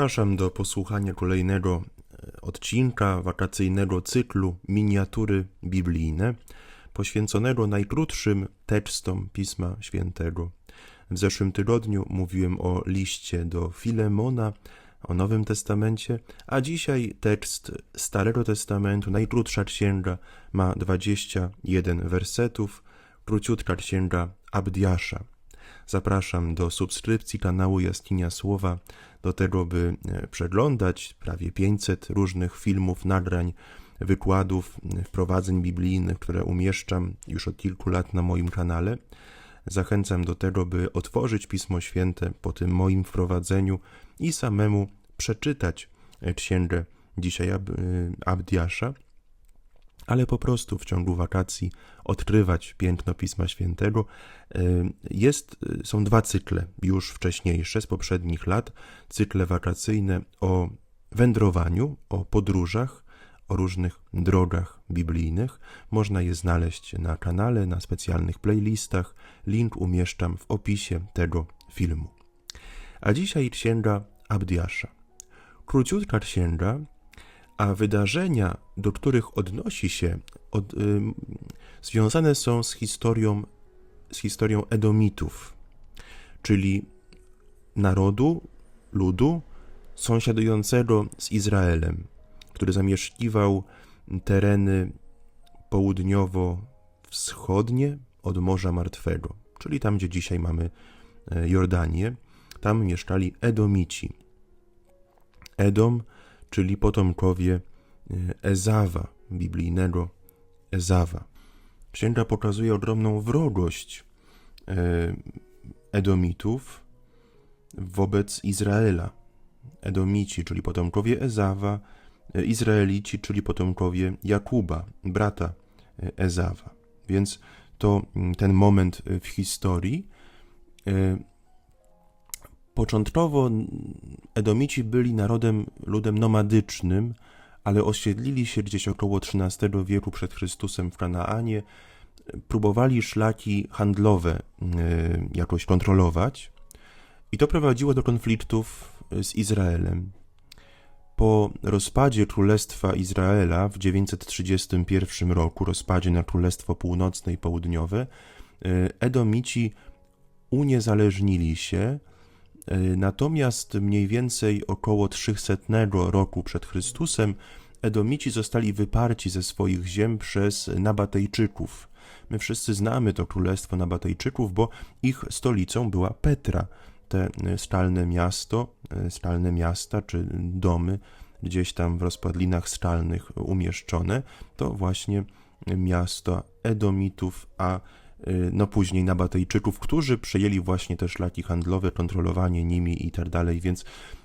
Zapraszam do posłuchania kolejnego e, odcinka wakacyjnego cyklu Miniatury Biblijne, poświęconego najkrótszym tekstom Pisma Świętego. W zeszłym tygodniu mówiłem o liście do Filemona, o Nowym Testamencie, a dzisiaj tekst Starego Testamentu, najkrótsza księga, ma 21 wersetów, króciutka księga Abdiasza. Zapraszam do subskrypcji kanału Jaskinia Słowa, do tego, by e, przeglądać prawie 500 różnych filmów, nagrań, wykładów, e, wprowadzeń biblijnych, które umieszczam już od kilku lat na moim kanale. Zachęcam do tego, by otworzyć Pismo Święte po tym moim wprowadzeniu i samemu przeczytać e, księgę dzisiaj Ab Abdiasza ale po prostu w ciągu wakacji odkrywać piękno Pisma Świętego. Jest, są dwa cykle już wcześniejsze z poprzednich lat, cykle wakacyjne o wędrowaniu, o podróżach, o różnych drogach biblijnych. Można je znaleźć na kanale, na specjalnych playlistach. Link umieszczam w opisie tego filmu. A dzisiaj księga Abdiasza. Króciutka księga, a wydarzenia, do których odnosi się, od, y, związane są z historią, z historią Edomitów, czyli narodu, ludu sąsiadującego z Izraelem, który zamieszkiwał tereny południowo-wschodnie od Morza Martwego, czyli tam, gdzie dzisiaj mamy e, Jordanię. Tam mieszkali Edomici. Edom czyli potomkowie e, Ezawa, biblijnego Ezawa. Księga pokazuje ogromną wrogość e, Edomitów wobec Izraela. Edomici, czyli potomkowie Ezawa, e, Izraelici, czyli potomkowie Jakuba, brata Ezawa. Więc to mm, ten moment w historii Początkowo Edomici byli narodem, ludem nomadycznym, ale osiedlili się gdzieś około XIII wieku przed Chrystusem w Kanaanie, próbowali szlaki handlowe e, jakoś kontrolować i to prowadziło do konfliktów z Izraelem. Po rozpadzie Królestwa Izraela w 931 roku, rozpadzie na Królestwo Północne i Południowe, e, Edomici uniezależnili się, natomiast mniej więcej około 300 roku przed Chrystusem Edomici zostali wyparci ze swoich ziem przez Nabatejczyków. My wszyscy znamy to królestwo Nabatejczyków, bo ich stolicą była Petra, te skalne miasto, e, skalne miasta czy domy gdzieś tam w rozpadlinach skalnych umieszczone, to właśnie miasto Edomitów, a Y, no później Nabatejczyków, którzy przejęli właśnie te szlaki handlowe, kontrolowanie nimi i tak dalej, więc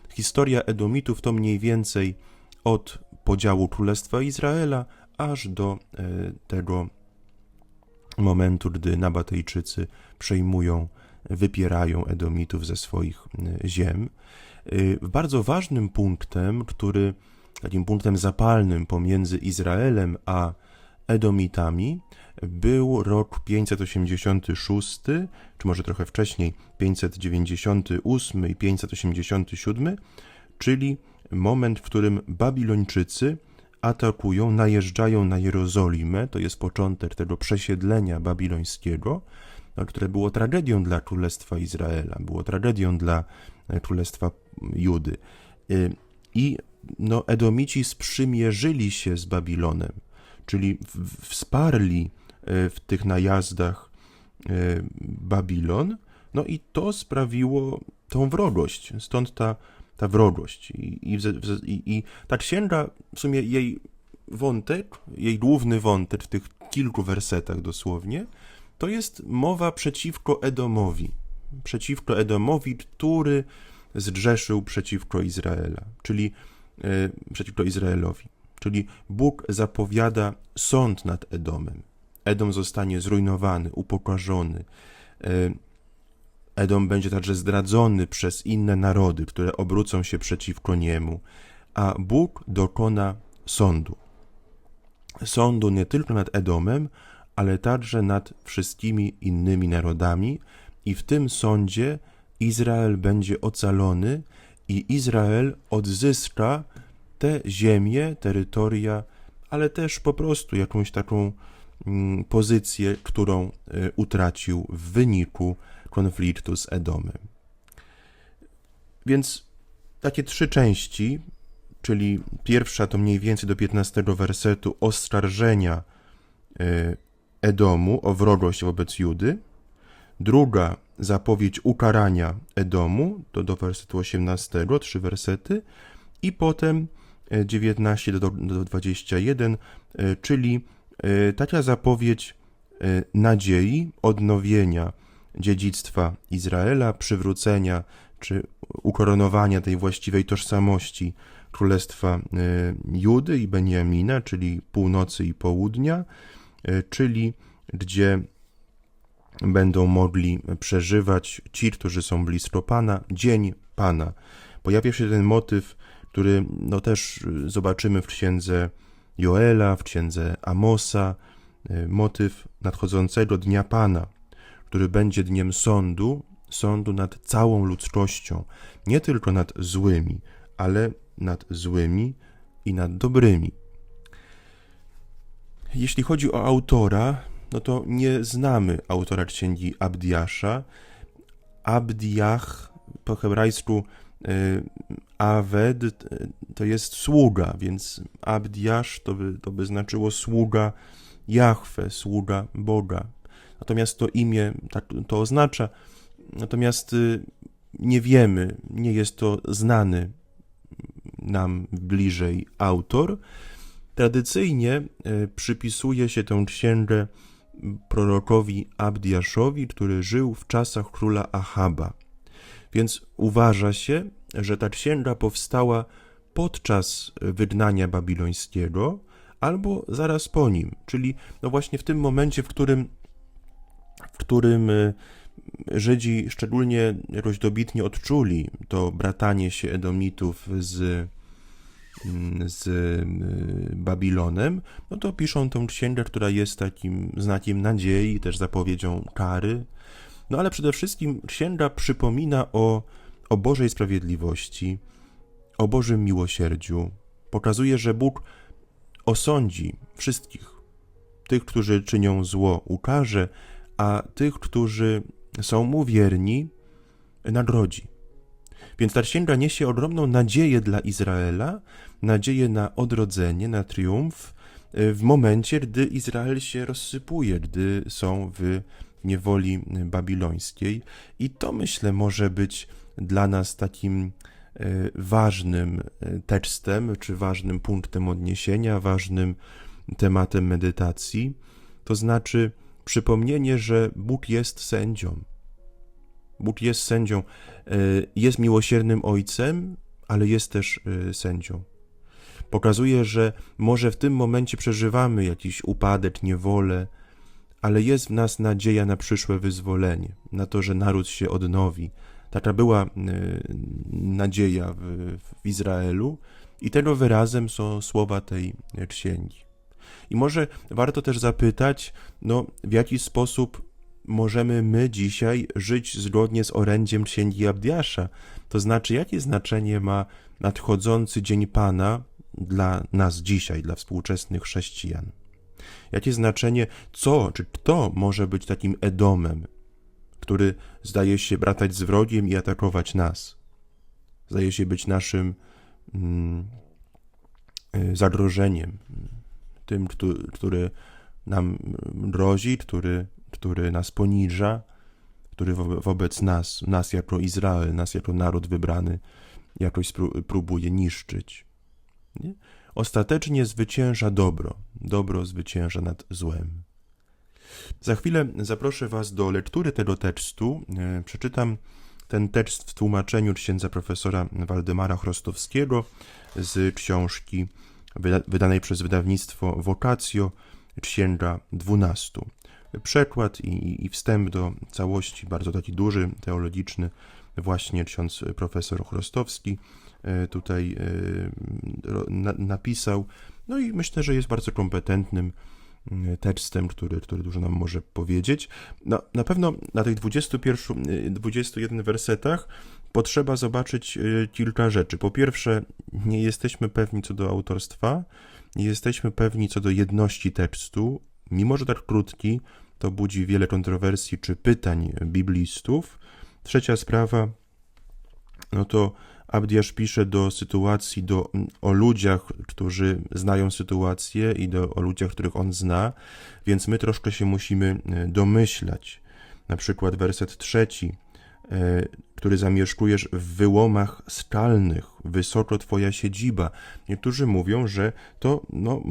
historia Edomitów to mniej więcej od podziału Królestwa Izraela aż do y, tego momentu, gdy Nabatejczycy przejmują, wypierają Edomitów ze swoich y, ziem. Bardzo ważnym punktem, który takim punktem zapalnym pomiędzy Izraelem a Edomitami był rok 586, czy może trochę wcześniej, 598 i 587, czyli moment, w którym Babilończycy atakują, najeżdżają na Jerozolimę, to jest początek tego przesiedlenia babilońskiego, no, które było tragedią dla Królestwa Izraela, było tragedią dla e, Królestwa Judy. Y, I no, Edomici sprzymierzyli się z Babilonem, czyli wsparli w tych najazdach e, Babilon. No i to sprawiło tą wrogość, stąd ta, ta wrogość. I, i, i, I ta księga, w sumie jej wątek, jej główny wątek w tych kilku wersetach dosłownie, to jest mowa przeciwko Edomowi. Przeciwko Edomowi, który zgrzeszył przeciwko Izraela, czyli e, przeciwko Izraelowi. Czyli Bóg zapowiada sąd nad Edomem. Edom zostanie zrujnowany, upokorzony. E, Edom będzie także zdradzony przez inne narody, które obrócą się przeciwko niemu, a Bóg dokona sądu. Sądu nie tylko nad Edomem, ale także nad wszystkimi innymi narodami, i w tym sądzie Izrael będzie ocalony i Izrael odzyska te ziemie, terytoria, ale też po prostu jakąś taką pozycję, którą y, utracił w wyniku konfliktu z Edomem. Więc takie trzy części, czyli pierwsza to mniej więcej do 15 wersetu oskarżenia y, Edomu o wrogość wobec Judy, druga zapowiedź ukarania Edomu, to do wersetu 18, trzy wersety, i potem e, 19 do, do 21, e, czyli e, taka zapowiedź e, nadziei, odnowienia dziedzictwa Izraela, przywrócenia czy ukoronowania tej właściwej tożsamości Królestwa e, Judy i Beniamina, czyli północy i południa, e, czyli gdzie będą mogli przeżywać ci, którzy są blisko Pana, dzień Pana. Pojawia się ten motyw, który no też zobaczymy w księdze Joela, w księdze Amosa, y, motyw nadchodzącego dnia Pana, który będzie dniem sądu, sądu nad całą ludzkością, nie tylko nad złymi, ale nad złymi i nad dobrymi. Jeśli chodzi o autora, no to nie znamy autora księgi Abdiasza. Abdiach po hebrajsku Aved y, to jest sługa, więc Abdiasz to by, to by znaczyło sługa Jahwe, sługa Boga. Natomiast to imię tak to oznacza, natomiast y, nie wiemy, nie jest to znany nam bliżej autor. Tradycyjnie y, przypisuje się tę księgę prorokowi Abdiaszowi, który żył w czasach króla Ahaba. Więc uważa się, że ta księga powstała podczas wygnania babilońskiego albo zaraz po nim, czyli no właśnie w tym momencie, w którym, w którym y, Żydzi szczególnie jakoś dobitnie odczuli to bratanie się Edomitów z z y, Babilonem, no to piszą tą księgę, która jest takim znakiem nadziei, też zapowiedzią kary. No ale przede wszystkim księga przypomina o, o Bożej sprawiedliwości, o Bożym miłosierdziu. Pokazuje, że Bóg osądzi wszystkich. Tych, którzy czynią zło, ukarze, a tych, którzy są mu wierni, nagrodzi. Więc ta księga niesie ogromną nadzieję dla Izraela, nadzieję na odrodzenie, na triumf y, w momencie, gdy Izrael się rozsypuje, gdy są w niewoli babilońskiej. I to myślę może być dla nas takim y, ważnym y, tekstem, czy ważnym punktem odniesienia, ważnym tematem medytacji. To znaczy przypomnienie, że Bóg jest sędzią. Bóg jest sędzią, jest miłosiernym ojcem, ale jest też sędzią. Pokazuje, że może w tym momencie przeżywamy jakiś upadek, niewolę, ale jest w nas nadzieja na przyszłe wyzwolenie, na to, że naród się odnowi. Taka była y, nadzieja w, w Izraelu i tego wyrazem są słowa tej księgi. I może warto też zapytać, no, w jaki sposób możemy my dzisiaj żyć zgodnie z orędziem księgi Abdiasza? To znaczy, jakie znaczenie ma nadchodzący dzień Pana, dla nas dzisiaj, dla współczesnych chrześcijan? Jakie znaczenie, co czy kto może być takim Edomem, który zdaje się bratać z wrogiem i atakować nas? Zdaje się być naszym mm, y, zagrożeniem, tym, który, który nam grozi, który, który nas poniża, który wo wobec nas, nas jako Izrael, nas jako naród wybrany, jakoś próbuje niszczyć. Nie? Ostatecznie zwycięża dobro. Dobro zwycięża nad złem. Za chwilę zaproszę Was do lektury tego tekstu. E, przeczytam ten tekst w tłumaczeniu księdza profesora Waldemara Chrostowskiego z książki wydanej przez wydawnictwo Vocatio, księga 12. Przekład i, i wstęp do całości, bardzo taki duży, teologiczny, właśnie ksiądz profesor Chrostowski tutaj e, ro- na, napisał. No i myślę, że jest bardzo kompetentnym mm, tekstem, który, który dużo nam może powiedzieć. No, na pewno na tych 21, y, 21 wersetach potrzeba zobaczyć kilka rzeczy. Po pierwsze, nie jesteśmy pewni co do autorstwa, nie jesteśmy pewni co do jedności tekstu. Mimo, że tak krótki, to budzi wiele kontrowersji czy pytań biblistów. Trzecia sprawa, no to Abdiasz pisze do sytuacji, do, o ludziach, którzy znają sytuację i do, o ludziach, których on zna, więc my troszkę się musimy e, domyślać. Na przykład werset trzeci, e, który zamieszkujesz w wyłomach skalnych, wysoko twoja siedziba. Niektórzy mówią, że to no,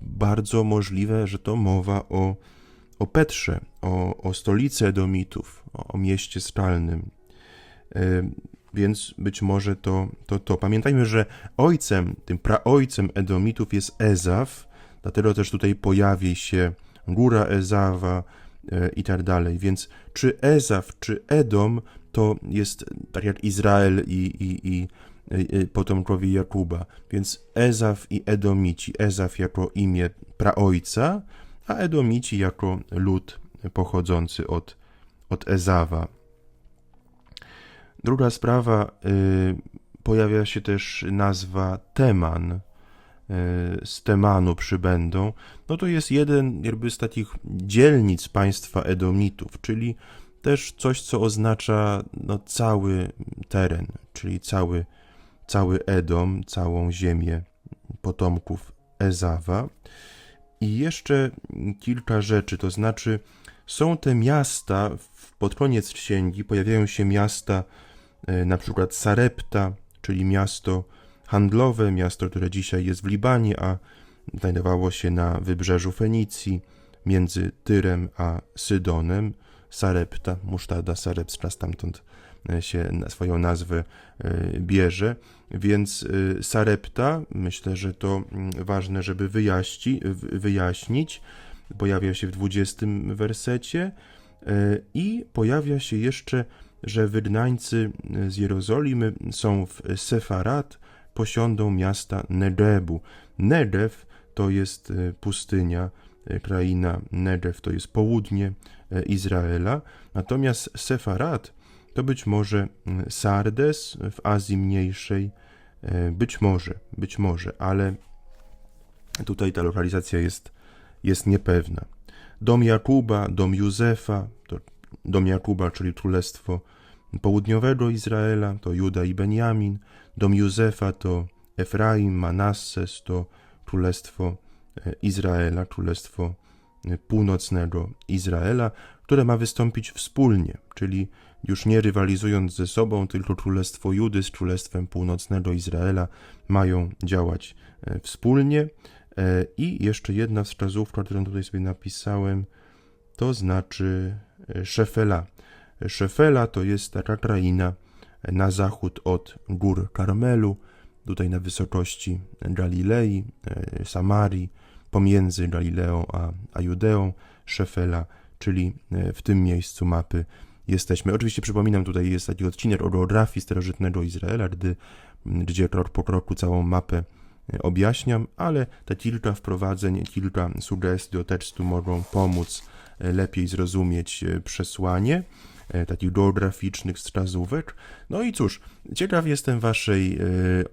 bardzo możliwe, że to mowa o, o Petrze, o, o stolicy Edomitów, o, o mieście skalnym. Więc być może to, to to. Pamiętajmy, że ojcem, tym praojcem Edomitów jest Ezaf, dlatego też tutaj pojawi się góra Ezawa e, i tak dalej. Więc czy Ezaf, czy Edom to jest tak jak Izrael i, i, i potomkowie Jakuba. Więc Ezaf i Edomici. Ezaf jako imię praojca, a Edomici jako lud pochodzący od, od Ezawa. Druga sprawa, y, pojawia się też nazwa Teman, y, z Temanu przybędą. No to jest jeden jakby z takich dzielnic państwa Edomitów, czyli też coś, co oznacza no, cały teren, czyli cały, cały Edom, całą ziemię potomków Ezawa. I jeszcze kilka rzeczy, to znaczy są te miasta, pod koniec księgi pojawiają się miasta, na przykład Sarepta, czyli miasto handlowe, miasto, które dzisiaj jest w Libanie, a znajdowało się na wybrzeżu Fenicji, między Tyrem a Sydonem. Sarepta, musztarda sarepska stamtąd e, się swoją nazwę e, bierze. Więc e, Sarepta, myślę, że to mm, ważne, żeby wyjaśni, wyjaśnić, pojawia się w 20 wersecie e, i pojawia się jeszcze, że wygnańcy z Jerozolimy są w Sefarat, posiądą miasta Negebu. Negev to jest e, pustynia, e, kraina Negev to jest południe Izraela, natomiast Sefarat to być może Sardes w Azji Mniejszej, być może, być może, ale tutaj ta lokalizacja jest, jest niepewna. Dom Jakuba, dom Józefa, dom Jakuba, czyli królestwo południowego Izraela, to Juda i Benjamin. Dom Józefa to Efraim, Manasses, to królestwo e, Izraela, królestwo e, północnego Izraela, które ma wystąpić wspólnie, czyli już nie rywalizując ze sobą, tylko królestwo Judy z królestwem północnego Izraela mają działać e, wspólnie. I jeszcze jedna wskazówka, którą tutaj sobie napisałem, to znaczy e, Szefela. Szefela to jest taka kraina na zachód od gór Karmelu, tutaj na wysokości Galilei, e, Samarii, pomiędzy Galileą a, a Judeą, Szefela, czyli e, w tym miejscu mapy jesteśmy. Oczywiście przypominam, tutaj jest taki odcinek o geografii starożytnego Izraela, gdy, gdzie krok po kroku całą mapę e, objaśniam, ale te kilka wprowadzeń, kilka sugestii do tekstu mogą pomóc e, lepiej zrozumieć e, przesłanie e, takich geograficznych wskazówek. No i cóż, ciekaw jestem waszej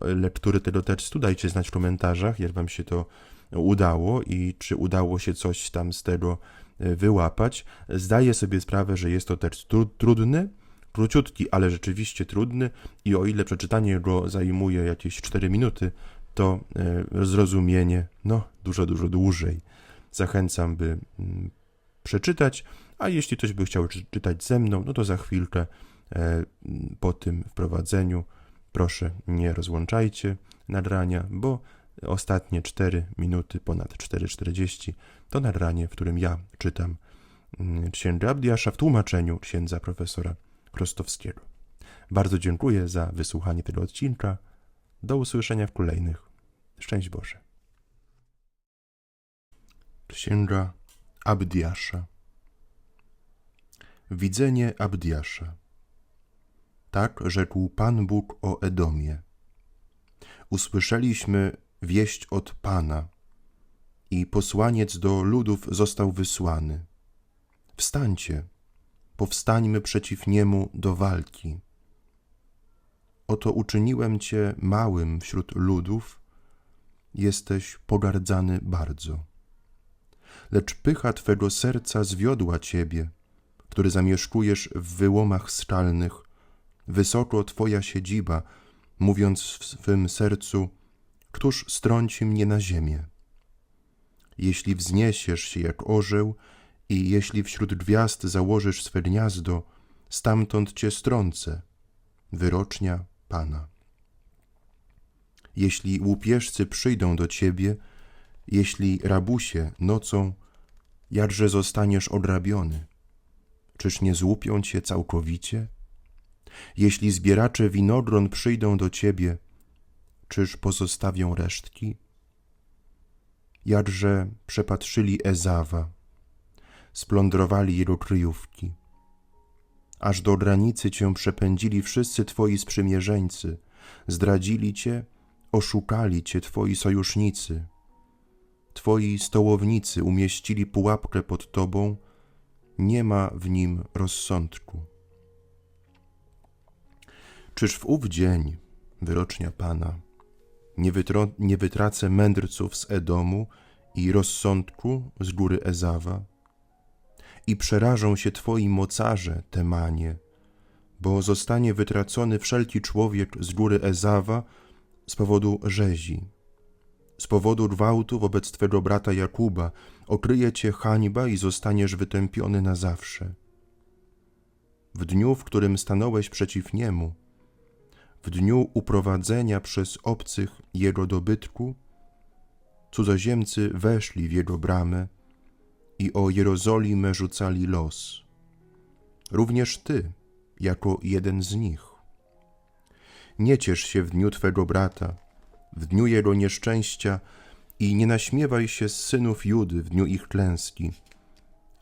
lektury tego tekstu. Dajcie znać w komentarzach, jak wam się to udało i czy udało się coś tam z tego wyłapać. Zdaję sobie sprawę, że jest to tekst tru- trudny, króciutki, ale rzeczywiście trudny i o ile przeczytanie go zajmuje jakieś 4 minuty, to e, zrozumienie no dużo, dużo dłużej. Zachęcam, by mm, przeczytać, a jeśli ktoś by chciał czy- czytać ze mną, no to za chwilkę e, po tym wprowadzeniu proszę nie rozłączajcie nagrania, bo ostatnie 4 minuty, ponad 4,40 to nagranie, w którym ja czytam mm, księgę Abdiasza w tłumaczeniu księdza profesora Krostowskiego. Bardzo dziękuję za wysłuchanie tego odcinka. Do usłyszenia w kolejnych. Szczęść Boże. Księga Abdiasza Widzenie Abdiasza Tak rzekł Pan Bóg o Edomie. usłyszeliśmy wieść od Pana i posłaniec do ludów został wysłany. Wstańcie, powstańmy przeciw niemu do walki. Oto uczyniłem cię małym wśród ludów, jesteś pogardzany bardzo. Lecz pycha twego serca zwiodła ciebie, który zamieszkujesz w wyłomach skalnych, wysoko twoja siedziba, mówiąc w swym sercu, któż strąci mnie na ziemię? Jeśli wzniesiesz się jak orzeł i jeśli wśród gwiazd założysz swe gniazdo, stamtąd cię strącę. Wyrocznia Pana. Jeśli łupieżcy przyjdą do ciebie, jeśli rabusie nocą, jakże zostaniesz odrabiony? Czyż nie złupią cię całkowicie? Jeśli zbieracze winogron przyjdą do ciebie, czyż pozostawią resztki? Jakże przepatrzyli Ezawa, splądrowali jego kryjówki. Aż do granicy cię przepędzili wszyscy twoi sprzymierzeńcy, zdradzili cię, oszukali cię twoi sojusznicy. Twoi stołownicy umieścili pułapkę pod tobą, nie ma w nim rozsądku. Czyż w ów dzień, wyrocznia Pana, nie, wytro, nie wytracę mędrców z Edomu i rozsądku z góry Ezawa? I przerażą się Twoi mocarze, Temanie, bo zostanie wytracony wszelki człowiek z góry Ezawa z powodu rzezi. Z powodu gwałtu wobec Twego brata Jakuba okryje Cię hańba i zostaniesz wytępiony na zawsze. W dniu, w którym stanąłeś przeciw niemu, w dniu uprowadzenia przez obcych jego dobytku, cudzoziemcy weszli w jego bramę i o Jerozolimę rzucali los. Również ty, jako jeden z nich. Nie ciesz się w dniu twego brata, w dniu jego nieszczęścia i nie naśmiewaj się z synów Judy w dniu ich klęski,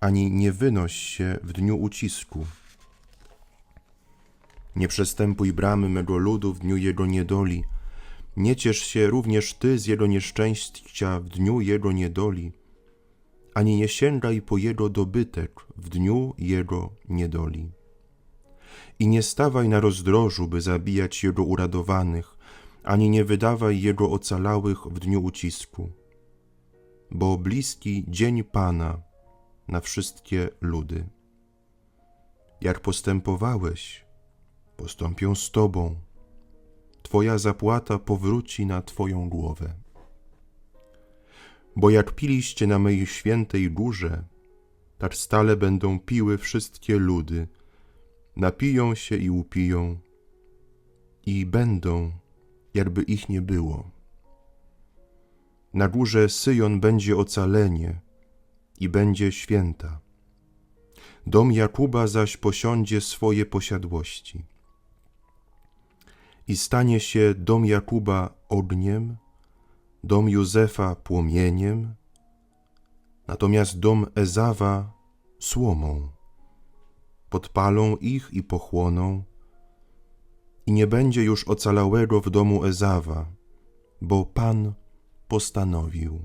ani nie wynoś się w dniu ucisku. Nie przestępuj bramy mego ludu w dniu jego niedoli. Nie ciesz się również ty z jego nieszczęścia w dniu jego niedoli, ani nie sięgaj po jego dobytek w dniu jego niedoli. I nie stawaj na rozdrożu, by zabijać jego uradowanych, ani nie wydawaj jego ocalałych w dniu ucisku. Bo bliski dzień Pana na wszystkie ludy. Jak postępowałeś, postąpią z Tobą. Twoja zapłata powróci na Twoją głowę. Bo jak piliście na mej świętej górze, tak stale będą piły wszystkie ludy, napiją się i upiją, i będą, jakby ich nie było. Na górze Syjon będzie ocalenie i będzie święta. Dom Jakuba zaś posiądzie swoje posiadłości i stanie się dom Jakuba ogniem, dom Józefa płomieniem, natomiast dom Ezawa słomą. Podpalą ich i pochłoną, i nie będzie już ocalałego w domu Ezawa, bo Pan postanowił.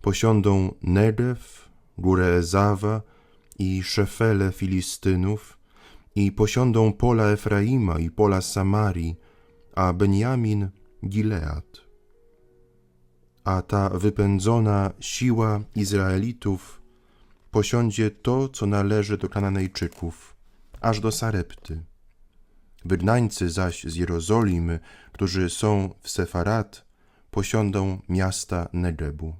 Posiądą Negew, górę Ezawa i Szefele Filistynów, i posiądą pola Efraima i pola Samarii, a Benjamin Gilead. A ta wypędzona siła Izraelitów posiądzie to, co należy do Kananejczyków, aż do Sarepty. Wygnańcy zaś z Jerozolimy, którzy są w Sefarat, posiądą miasta Negebu.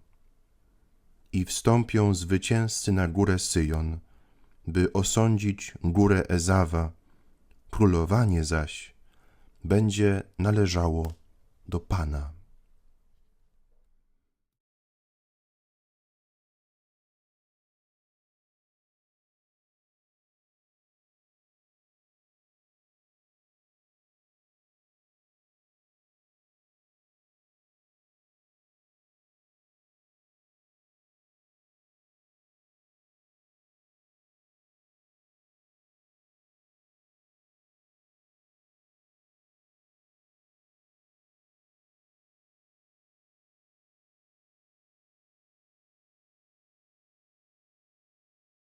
I wstąpią zwycięzcy na górę Syjon, by osądzić górę Ezawa, królowanie zaś będzie należało do Pana.